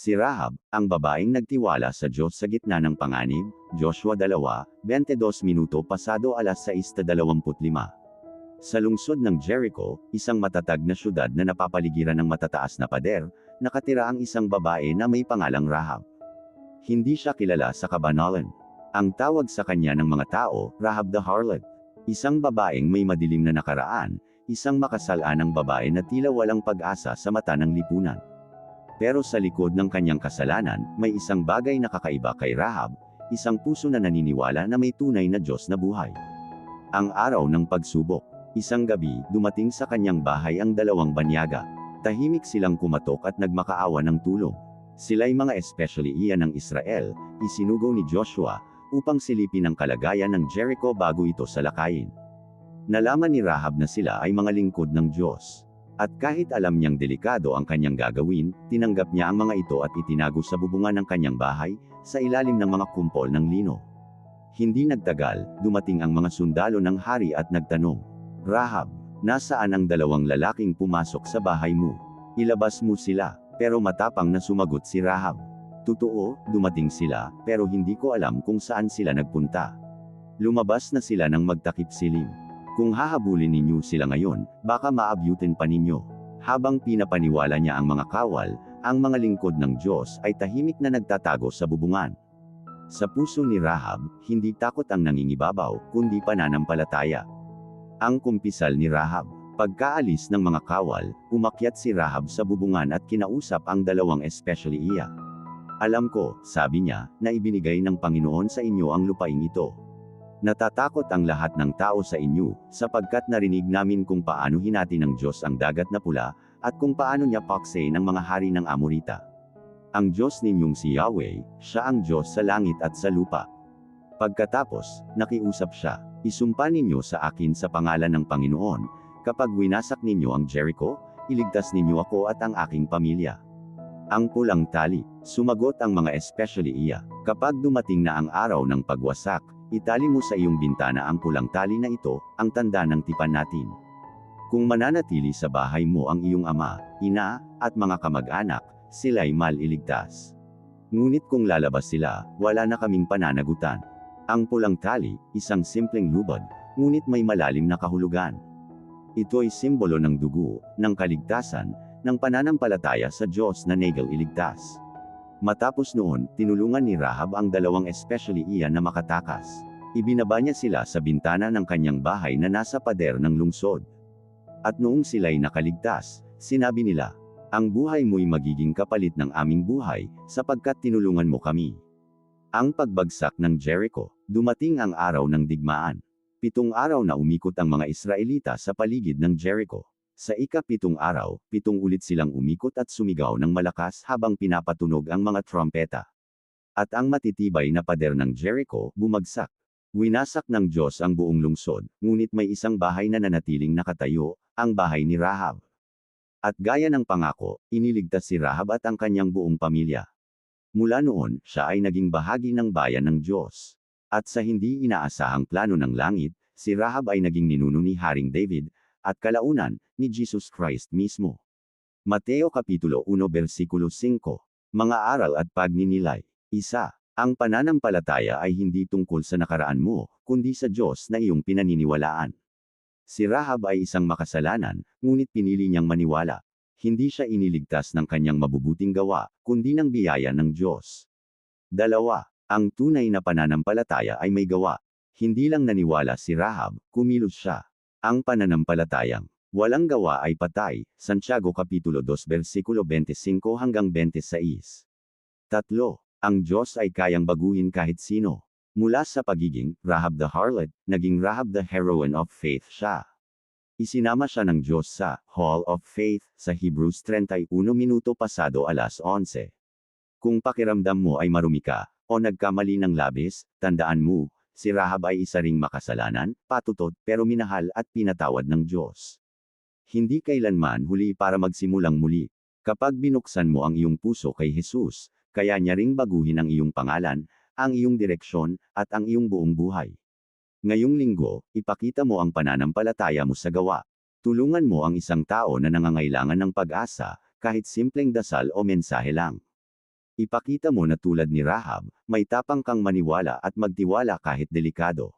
Si Rahab, ang babaeng nagtiwala sa Diyos sa gitna ng panganib, Joshua 2, 22 minuto pasado alas 6.25. Sa lungsod ng Jericho, isang matatag na syudad na napapaligiran ng matataas na pader, nakatira ang isang babae na may pangalang Rahab. Hindi siya kilala sa kabanalan. Ang tawag sa kanya ng mga tao, Rahab the Harlot. Isang babaeng may madilim na nakaraan, isang makasalanang babae na tila walang pag-asa sa mata ng lipunan. Pero sa likod ng kanyang kasalanan, may isang bagay na kakaiba kay Rahab, isang puso na naniniwala na may tunay na Diyos na buhay. Ang araw ng pagsubok. Isang gabi, dumating sa kanyang bahay ang dalawang banyaga. Tahimik silang kumatok at nagmakaawa ng tulong. Sila'y mga especially iyan ng Israel, isinugo ni Joshua, upang silipin ang kalagayan ng Jericho bago ito salakayin. Nalaman ni Rahab na sila ay mga lingkod ng Diyos. At kahit alam niyang delikado ang kanyang gagawin, tinanggap niya ang mga ito at itinago sa bubungan ng kanyang bahay, sa ilalim ng mga kumpol ng lino. Hindi nagtagal, dumating ang mga sundalo ng hari at nagtanong, Rahab, nasaan ang dalawang lalaking pumasok sa bahay mo? Ilabas mo sila, pero matapang na sumagot si Rahab. Totoo, dumating sila, pero hindi ko alam kung saan sila nagpunta. Lumabas na sila ng magtakip silim. Kung hahabulin ninyo sila ngayon, baka maabyutin pa ninyo. Habang pinapaniwala niya ang mga kawal, ang mga lingkod ng Diyos ay tahimik na nagtatago sa bubungan. Sa puso ni Rahab, hindi takot ang nangingibabaw, kundi pananampalataya. Ang kumpisal ni Rahab. Pagkaalis ng mga kawal, umakyat si Rahab sa bubungan at kinausap ang dalawang especially iya. Alam ko, sabi niya, na ibinigay ng Panginoon sa inyo ang lupaing ito. Natatakot ang lahat ng tao sa inyo, sapagkat narinig namin kung paano hinati ng Diyos ang dagat na pula, at kung paano niya pakse ng mga hari ng Amorita. Ang Diyos ninyong si Yahweh, siya ang Diyos sa langit at sa lupa. Pagkatapos, nakiusap siya, isumpa ninyo sa akin sa pangalan ng Panginoon, kapag winasak ninyo ang Jericho, iligtas ninyo ako at ang aking pamilya. Ang pulang tali, sumagot ang mga especially iya, kapag dumating na ang araw ng pagwasak, Itali mo sa iyong bintana ang pulang tali na ito, ang tanda ng tipan natin. Kung mananatili sa bahay mo ang iyong ama, ina, at mga kamag-anak, sila'y maliligtas. Ngunit kung lalabas sila, wala na kaming pananagutan. Ang pulang tali, isang simpleng lubad, ngunit may malalim na kahulugan. Ito ay simbolo ng dugo, ng kaligtasan, ng pananampalataya sa Diyos na negal iligtas. Matapos noon, tinulungan ni Rahab ang dalawang especially iyan na makatakas. Ibinaba niya sila sa bintana ng kanyang bahay na nasa pader ng lungsod. At noong sila'y nakaligtas, sinabi nila, ang buhay mo'y magiging kapalit ng aming buhay, sapagkat tinulungan mo kami. Ang pagbagsak ng Jericho, dumating ang araw ng digmaan. Pitong araw na umikot ang mga Israelita sa paligid ng Jericho. Sa ikapitong araw, pitong ulit silang umikot at sumigaw ng malakas habang pinapatunog ang mga trompeta. At ang matitibay na pader ng Jericho, bumagsak. Winasak ng Diyos ang buong lungsod, ngunit may isang bahay na nanatiling nakatayo, ang bahay ni Rahab. At gaya ng pangako, iniligtas si Rahab at ang kanyang buong pamilya. Mula noon, siya ay naging bahagi ng bayan ng Diyos. At sa hindi inaasahang plano ng langit, si Rahab ay naging ninuno ni Haring David, at kalaunan, ni Jesus Christ mismo. Mateo Kapitulo 1 Versikulo 5 Mga aral at pagninilay. Isa, ang pananampalataya ay hindi tungkol sa nakaraan mo, kundi sa Diyos na iyong pinaniniwalaan. Si Rahab ay isang makasalanan, ngunit pinili niyang maniwala. Hindi siya iniligtas ng kanyang mabubuting gawa, kundi ng biyaya ng Diyos. Dalawa, ang tunay na pananampalataya ay may gawa. Hindi lang naniwala si Rahab, kumilos siya. Ang pananampalatayang walang gawa ay patay. Santiago Kapitulo 2 versikulo 25 hanggang 26. Tatlo, ang Diyos ay kayang baguhin kahit sino. Mula sa pagiging Rahab the Harlot, naging Rahab the Heroine of Faith siya. Isinama siya ng Diyos sa Hall of Faith sa Hebrews 31 minuto pasado alas 11. Kung pakiramdam mo ay marumi ka, o nagkamali ng labis, tandaan mo, si Rahab ay isa ring makasalanan, patutot, pero minahal at pinatawad ng Diyos. Hindi kailanman huli para magsimulang muli. Kapag binuksan mo ang iyong puso kay Jesus, kaya niya ring baguhin ang iyong pangalan, ang iyong direksyon, at ang iyong buong buhay. Ngayong linggo, ipakita mo ang pananampalataya mo sa gawa. Tulungan mo ang isang tao na nangangailangan ng pag-asa, kahit simpleng dasal o mensahe lang. Ipakita mo na tulad ni Rahab, may tapang kang maniwala at magtiwala kahit delikado.